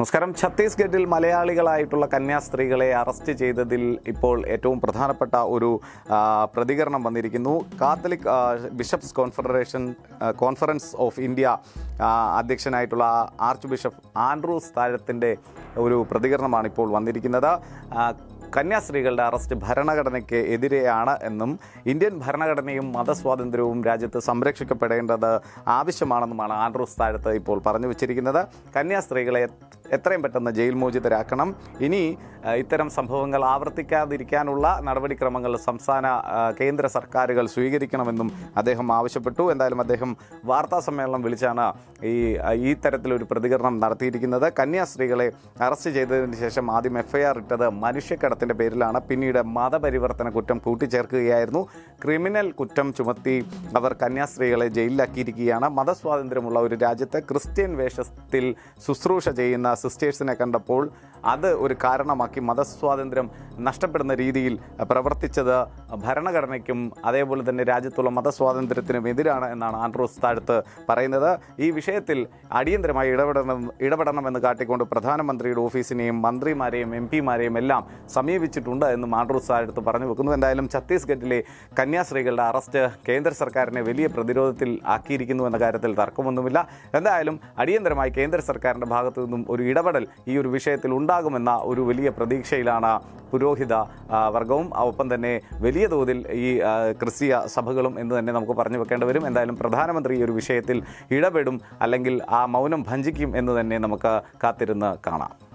നമസ്കാരം. ഛത്തീസ്ഗഡിൽ മലയാളികളായിട്ടുള്ള കന്യാസ്ത്രീകളെ അറസ്റ്റ് ചെയ്തതിൽ ഇപ്പോൾ ഏറ്റവും പ്രധാനപ്പെട്ട ഒരു പ്രതികരണം വന്നിരിക്കുന്നു. Catholic bishops confederation conference of India അധ്യക്ഷനായിട്ടുള്ള archbishop Andrews താഴത്തിന്റെ ഒരു പ്രതികരണമാണ് ഇപ്പോൾ വന്നിരിക്കുന്നത്. കന്യാസ്ത്രീകളുടെ അറസ്റ്റ് ഭരണഘടനയ്ക്ക് എതിരെയാണ് എന്നും ഇന്ത്യൻ ഭരണഘടനയും മതസ്വാതന്ത്ര്യവും രാജ്യത്ത് സംരക്ഷിക്കപ്പെടേണ്ടത് ആവശ്യമാണെന്നുമാണ് ആൻഡ്രൂസ് താഴത്ത് ഇപ്പോൾ പറഞ്ഞു വച്ചിരിക്കുന്നത്. കന്യാസ്ത്രീകളെ എത്രയും പെട്ടെന്ന് ജയിൽ മോചിതരാക്കണം. ഇനി ഇത്തരം സംഭവങ്ങൾ ആവർത്തിക്കാതിരിക്കാനുള്ള നടപടിക്രമങ്ങൾ സംസ്ഥാന കേന്ദ്ര സർക്കാരുകൾ സ്വീകരിക്കണമെന്നും അദ്ദേഹം ആവശ്യപ്പെട്ടു. എന്തായാലും അദ്ദേഹം വാർത്താ സമ്മേളനം വിളിച്ചാണ് ഈ ഈ തരത്തിലൊരു പ്രതികരണം നടത്തിയിരിക്കുന്നത്. കന്യാസ്ത്രീകളെ അറസ്റ്റ് ചെയ്തതിന് ശേഷം ആദ്യം എഫ്ഐആർ ഇട്ടത് മനുഷ്യക്കടത്തിന്റെ പേരിലാണ്. പിന്നീട് മതപരിവർത്തന കുറ്റം കൂട്ടിച്ചേർക്കുകയായിരുന്നു. ക്രിമിനൽ കുറ്റം ചുമത്തി അവർ കന്യാസ്ത്രീകളെ ജയിലിലാക്കിയിരിക്കുകയാണ്. മതസ്വാതന്ത്ര്യമുള്ള ഒരു രാജ്യത്ത് ക്രിസ്ത്യൻ വേഷത്തിൽ ശുശ്രൂഷ ചെയ്യുന്ന സിസ്റ്റേഴ്സിനെ കണ്ടപ്പോൾ അത് ഒരു കാരണമാക്കി മതസ്വാതന്ത്ര്യം നഷ്ടപ്പെടുന്ന രീതിയിൽ പ്രവർത്തിച്ചത് ഭരണഘടനയ്ക്കും അതേപോലെ തന്നെ രാജ്യത്തുള്ള മതസ്വാതന്ത്ര്യത്തിനും എതിരാണ് എന്നാണ് ആൻഡ്രോസ് താഴത്ത് പറയുന്നത്. ഈ വിഷയത്തിൽ അടിയന്തരമായി ഇടപെടണം ഇടപെടണമെന്ന് കാട്ടിക്കൊണ്ട് പ്രധാനമന്ത്രിയുടെ ഓഫീസിനെയും മന്ത്രിമാരെയും എം പിമാരെയും എല്ലാം സമീപിച്ചിട്ടുണ്ട് എന്നും ആൻഡ്രോസ് താഴത്ത് പറഞ്ഞു വെക്കുന്നു. എന്തായാലും ഛത്തീസ്ഗഡിലെ കന്യാസ്ത്രീകളുടെ അറസ്റ്റ് കേന്ദ്ര സർക്കാരിനെ വലിയ പ്രതിരോധത്തിൽ ആക്കിയിരിക്കുന്നു എന്ന കാര്യത്തിൽ തർക്കമൊന്നുമില്ല. എന്തായാലും അടിയന്തരമായി കേന്ദ്ര സർക്കാരിന്റെ ഭാഗത്തു നിന്നും ഒരു ഇടപെടൽ ഈ ഒരു വിഷയത്തിൽ ഉണ്ടാകുമെന്ന ഒരു വലിയ പ്രതീക്ഷയിലാണ് പുരോഹിത വർഗവും ഒപ്പം തന്നെ വലിയ തോതിൽ ഈ ക്രിസ്തീയ സഭകളും എന്ന് തന്നെ നമുക്ക് പറഞ്ഞു വെക്കേണ്ടി വരും. എന്തായാലും പ്രധാനമന്ത്രി ഈ ഒരു വിഷയത്തിൽ ഇടപെടും അല്ലെങ്കിൽ ആ മൗനം ഭഞ്ചിക്കും എന്ന് തന്നെ നമുക്ക് കാത്തിരുന്ന് കാണാം.